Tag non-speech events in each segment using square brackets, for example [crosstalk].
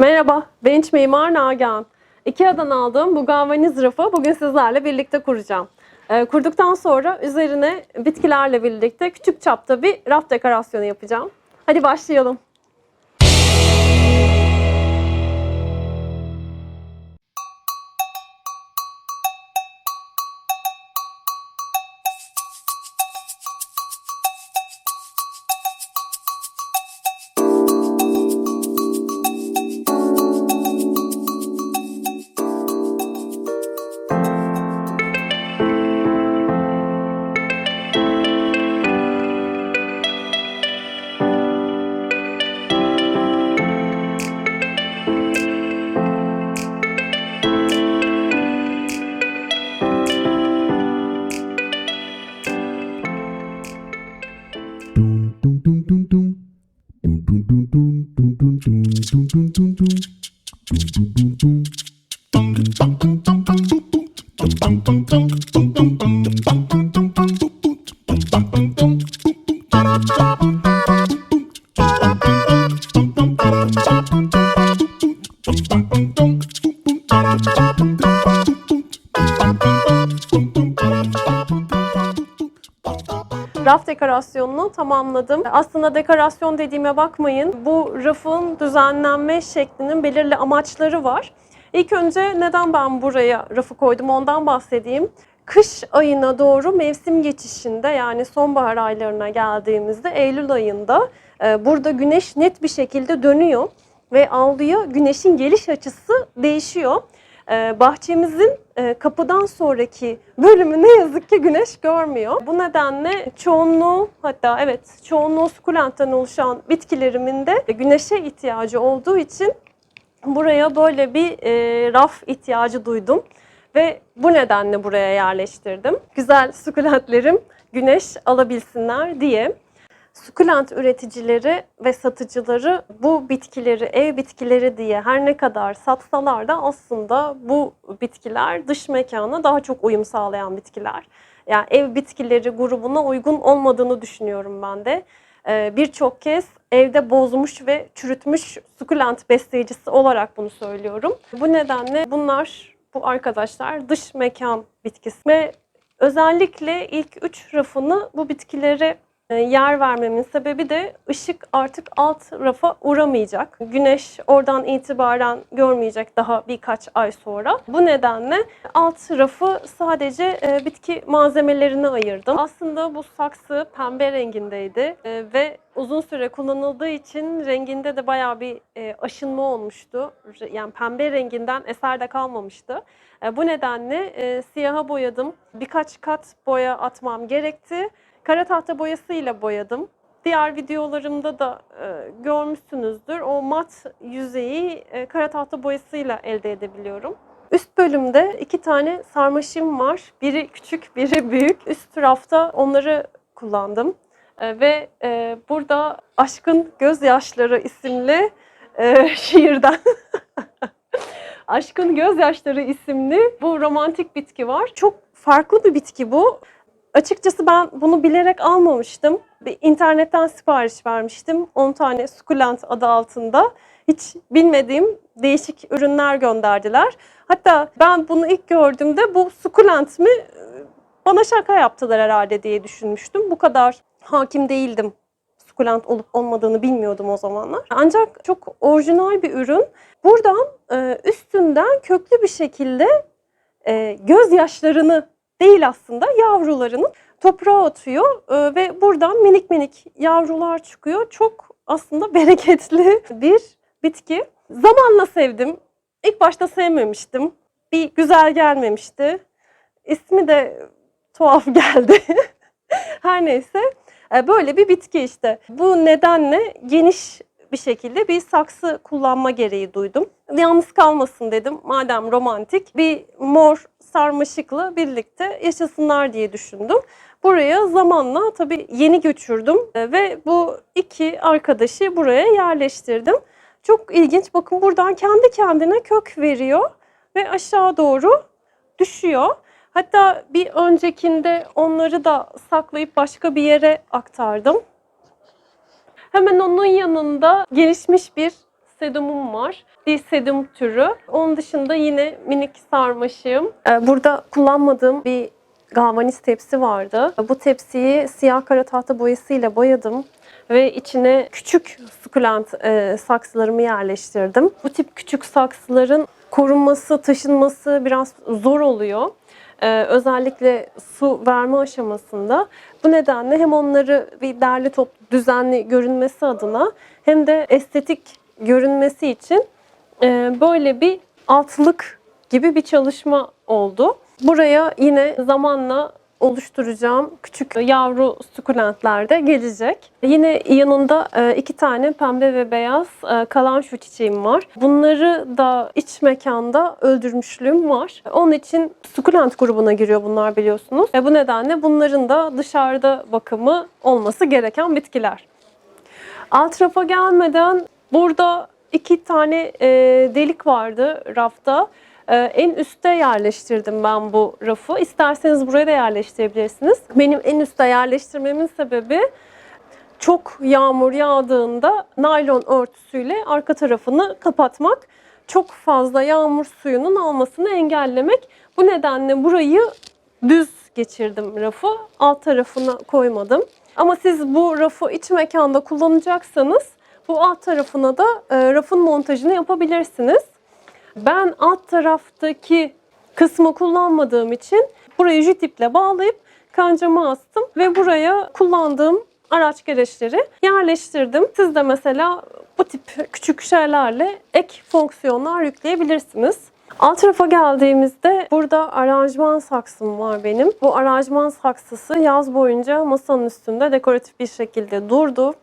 Merhaba, ben iç mimar Nagihan. Ikea'dan aldığım bu galvaniz rafı bugün sizlerle birlikte kuracağım. Ee, kurduktan sonra üzerine bitkilerle birlikte küçük çapta bir raf dekorasyonu yapacağım. Hadi başlayalım. Raf dekorasyonunu tamamladım. Aslında dekorasyon dediğime bakmayın. Bu rafın düzenlenme şeklinin belirli amaçları var. İlk önce neden ben buraya rafı koydum ondan bahsedeyim. Kış ayına doğru mevsim geçişinde yani sonbahar aylarına geldiğimizde Eylül ayında e, burada güneş net bir şekilde dönüyor ve aldığı güneşin geliş açısı değişiyor. Ee, bahçemizin e, kapıdan sonraki bölümü ne yazık ki güneş görmüyor. Bu nedenle çoğunluğu hatta evet çoğunluğu sukulentten oluşan bitkilerimin de güneşe ihtiyacı olduğu için buraya böyle bir e, raf ihtiyacı duydum. Ve bu nedenle buraya yerleştirdim. Güzel sukulentlerim güneş alabilsinler diye. Sukulent üreticileri ve satıcıları bu bitkileri ev bitkileri diye her ne kadar satsalar da aslında bu bitkiler dış mekana daha çok uyum sağlayan bitkiler. Yani ev bitkileri grubuna uygun olmadığını düşünüyorum ben de. Ee, Birçok kez evde bozmuş ve çürütmüş sukulent besleyicisi olarak bunu söylüyorum. Bu nedenle bunlar bu arkadaşlar dış mekan bitkisi ve özellikle ilk üç rafını bu bitkilere e, yer vermemin sebebi de ışık artık alt rafa uğramayacak. Güneş oradan itibaren görmeyecek daha birkaç ay sonra. Bu nedenle alt rafı sadece e, bitki malzemelerine ayırdım. Aslında bu saksı pembe rengindeydi e, ve uzun süre kullanıldığı için renginde de bayağı bir e, aşınma olmuştu. Yani pembe renginden eser de kalmamıştı. Bu nedenle siyaha boyadım. Birkaç kat boya atmam gerekti. Kara tahta boyasıyla boyadım. Diğer videolarımda da e, görmüşsünüzdür. O mat yüzeyi e, kara tahta boyasıyla elde edebiliyorum. Üst bölümde iki tane sarmaşım var. Biri küçük, biri büyük. Üst rafta onları kullandım. E, ve e, burada Aşkın Gözyaşları isimli e, [laughs] şiirden Aşkın Gözyaşları isimli bu romantik bitki var. Çok farklı bir bitki bu. Açıkçası ben bunu bilerek almamıştım. Bir internetten sipariş vermiştim. 10 tane sukulent adı altında. Hiç bilmediğim değişik ürünler gönderdiler. Hatta ben bunu ilk gördüğümde bu sukulent mi bana şaka yaptılar herhalde diye düşünmüştüm. Bu kadar hakim değildim. Sukulent olup olmadığını bilmiyordum o zamanlar. Ancak çok orijinal bir ürün. Buradan e, üstünden köklü bir şekilde e, gözyaşlarını değil aslında yavrularını toprağa atıyor e, ve buradan minik minik yavrular çıkıyor. Çok aslında [laughs] bereketli bir bitki. Zamanla sevdim. İlk başta sevmemiştim. Bir güzel gelmemişti. İsmi de tuhaf [laughs] geldi. Her neyse e, böyle bir bitki işte. Bu nedenle geniş bir şekilde bir saksı kullanma gereği duydum. Yalnız kalmasın dedim madem romantik bir mor sarmaşıkla birlikte yaşasınlar diye düşündüm. Buraya zamanla tabii yeni göçürdüm e, ve bu iki arkadaşı buraya yerleştirdim. Çok ilginç bakın buradan kendi kendine kök veriyor ve aşağı doğru düşüyor. Hatta bir öncekinde onları da saklayıp başka bir yere aktardım. Hemen onun yanında gelişmiş bir sedumum var. Bir sedum türü. Onun dışında yine minik sarmaşığım. Ee, Burada kullanmadığım bir galvaniz tepsi vardı. Bu tepsiyi siyah kara tahta boyasıyla boyadım ve içine küçük sukulent e, saksılarımı yerleştirdim. Bu tip küçük saksıların korunması, taşınması biraz zor oluyor. Ee, özellikle su verme aşamasında. Bu nedenle hem onları bir derli toplu düzenli görünmesi adına hem de estetik görünmesi için e, böyle bir altlık gibi bir çalışma oldu. Buraya yine zamanla oluşturacağım küçük yavru sukulentler de gelecek. Yine yanında e, iki tane pembe ve beyaz e, kalanço çiçeğim var. Bunları da iç mekanda öldürmüşlüğüm var. Onun için sukulent grubuna giriyor bunlar biliyorsunuz. E, bu nedenle bunların da dışarıda bakımı olması gereken bitkiler. Alt rafa gelmeden burada iki tane delik vardı rafta. E, en üste yerleştirdim ben bu rafı. İsterseniz buraya da yerleştirebilirsiniz. Benim en üste yerleştirmemin sebebi çok yağmur yağdığında naylon örtüsüyle arka tarafını kapatmak. Çok fazla yağmur suyunun almasını engellemek. Bu nedenle burayı düz geçirdim rafı. Alt tarafına koymadım. Ama siz bu rafı iç mekanda kullanacaksanız bu alt tarafına da e, rafın montajını yapabilirsiniz. Ben alt taraftaki kısmı kullanmadığım için burayı jütiple bağlayıp kancama astım ve buraya kullandığım araç gereçleri yerleştirdim. Siz de mesela bu tip küçük şeylerle ek fonksiyonlar yükleyebilirsiniz. Alt tarafa geldiğimizde burada aranjman saksım var benim. Bu aranjman saksısı yaz boyunca masanın üstünde dekoratif bir şekilde durdu.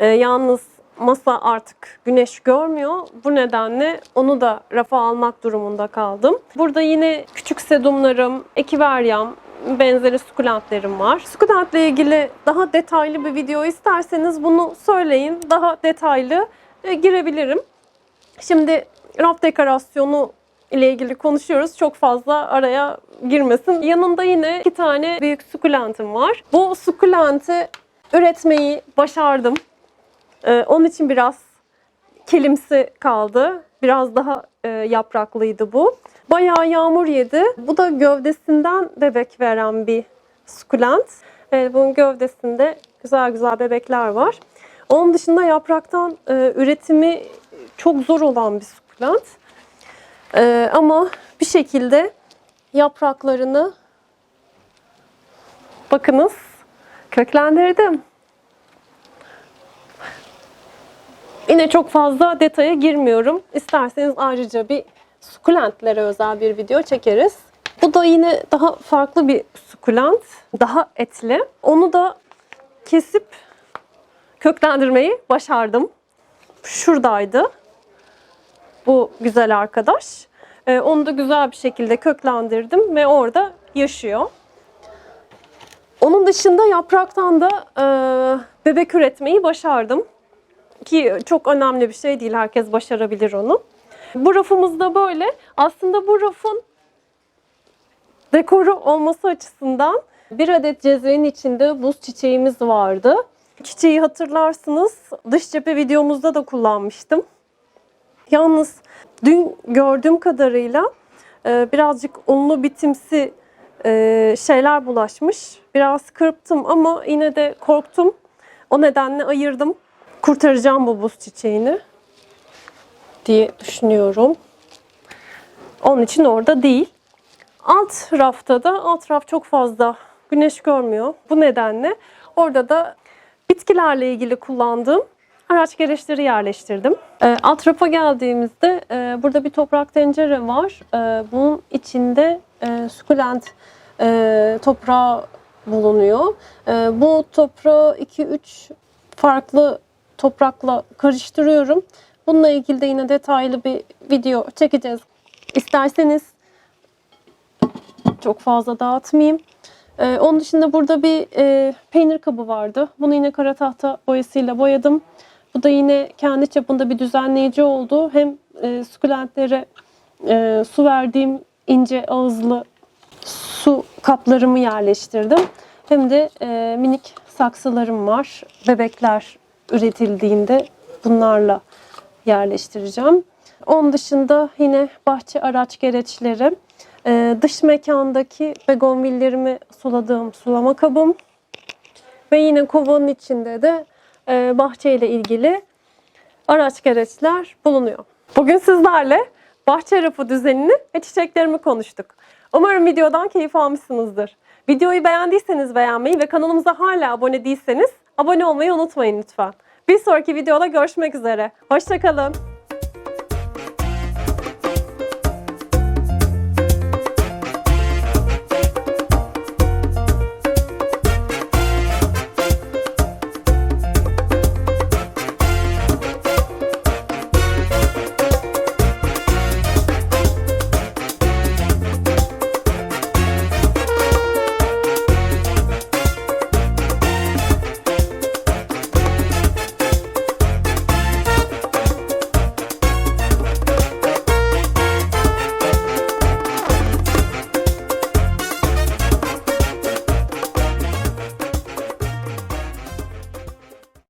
Ee, yalnız masa artık güneş görmüyor. Bu nedenle onu da rafa almak durumunda kaldım. Burada yine küçük sedumlarım, ekiveryam, benzeri sukulentlerim var. Sukulentle ilgili daha detaylı bir video isterseniz bunu söyleyin. Daha detaylı e, girebilirim. Şimdi raf dekorasyonu ile ilgili konuşuyoruz. Çok fazla araya girmesin. Yanında yine iki tane büyük sukulentim var. Bu sukulenti üretmeyi başardım. Ee, onun için biraz kelimsi kaldı. Biraz daha e, yapraklıydı bu. Bayağı yağmur yedi. Bu da gövdesinden bebek veren bir sukulent. Evet, bunun gövdesinde güzel güzel bebekler var. Onun dışında yapraktan e, üretimi çok zor olan bir sukulent. E, ama bir şekilde yapraklarını bakınız köklendirdim. Yine çok fazla detaya girmiyorum. İsterseniz ayrıca bir sukulentlere özel bir video çekeriz. Bu da yine daha farklı bir sukulent. Daha etli. Onu da kesip köklendirmeyi başardım. Şuradaydı. Bu güzel arkadaş. Ee, onu da güzel bir şekilde köklendirdim ve orada yaşıyor. Onun dışında yapraktan da e, bebek üretmeyi başardım ki çok önemli bir şey değil. Herkes başarabilir onu. Bu rafımız da böyle. Aslında bu rafın dekoru olması açısından bir adet cezvenin içinde buz çiçeğimiz vardı. Çiçeği hatırlarsınız. Dış cephe videomuzda da kullanmıştım. Yalnız dün gördüğüm kadarıyla e, birazcık unlu bitimsi e, şeyler bulaşmış. Biraz kırptım ama yine de korktum. O nedenle ayırdım kurtaracağım bu buz çiçeğini diye düşünüyorum. Onun için orada değil. Alt rafta da alt raf çok fazla güneş görmüyor. Bu nedenle orada da bitkilerle ilgili kullandığım araç gereçleri yerleştirdim. E, alt rafa geldiğimizde e, burada bir toprak tencere var. E, bunun içinde e, sukulent e, toprağı bulunuyor. E, bu toprağı 2-3 farklı toprakla karıştırıyorum. Bununla ilgili de yine detaylı bir video çekeceğiz. İsterseniz çok fazla dağıtmayayım. Ee, onun dışında burada bir e, peynir kabı vardı. Bunu yine kara tahta boyasıyla boyadım. Bu da yine kendi çapında bir düzenleyici oldu. Hem e, sukulentlere e, su verdiğim ince ağızlı su kaplarımı yerleştirdim. Hem de e, minik saksılarım var. Bebekler üretildiğinde bunlarla yerleştireceğim. Onun dışında yine bahçe araç gereçleri, e, dış mekandaki begonvillerimi suladığım sulama kabım ve yine kovanın içinde de e, bahçeyle ilgili araç gereçler bulunuyor. Bugün sizlerle bahçe rafı düzenini ve çiçeklerimi konuştuk. Umarım videodan keyif almışsınızdır. Videoyu beğendiyseniz beğenmeyi ve kanalımıza hala abone değilseniz abone olmayı unutmayın lütfen. Bir sonraki videoda görüşmek üzere. Hoşçakalın.